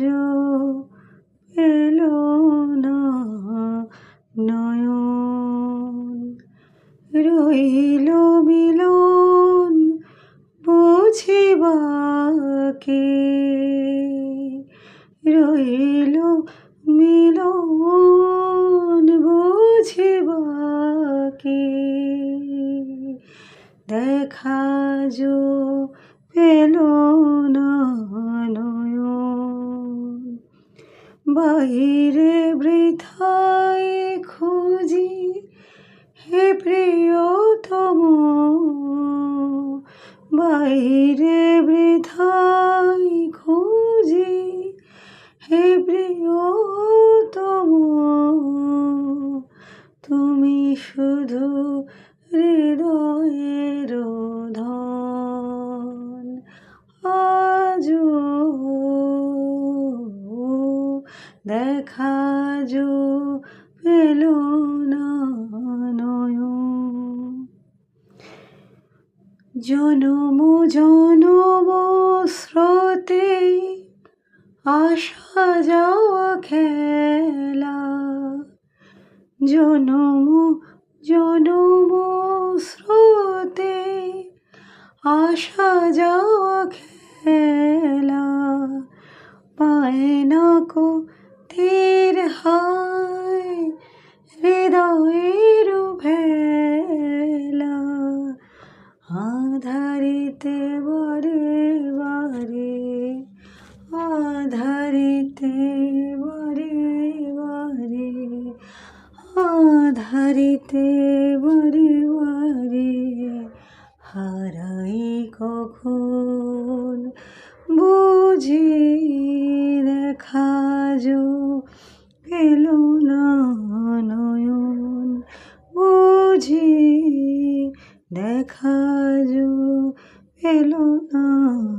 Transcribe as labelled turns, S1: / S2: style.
S1: যো এলো না নয়ন। রইল মিলন বুঝিবাকে। রইল মিলন বুঝিবাকে। দেখা যো পেল না বাহিরে বৃথায় খুঁজি হে প্রিয়তম। বাইরে বৃথায় খুঁজি হে প্রিয়তম। তুমি শুধু হৃদয়ের ধন। দেখা যো পেল না জনম জনম স্রোতে আসা যাওয়া খেলা। জনম জনম স্রোতে আসা যাওয়া আধারিতে বারে বারে হারাই কখন? বুঝি দেখা যো পেল না নয়ন। বুঝি দেখা যো পেল না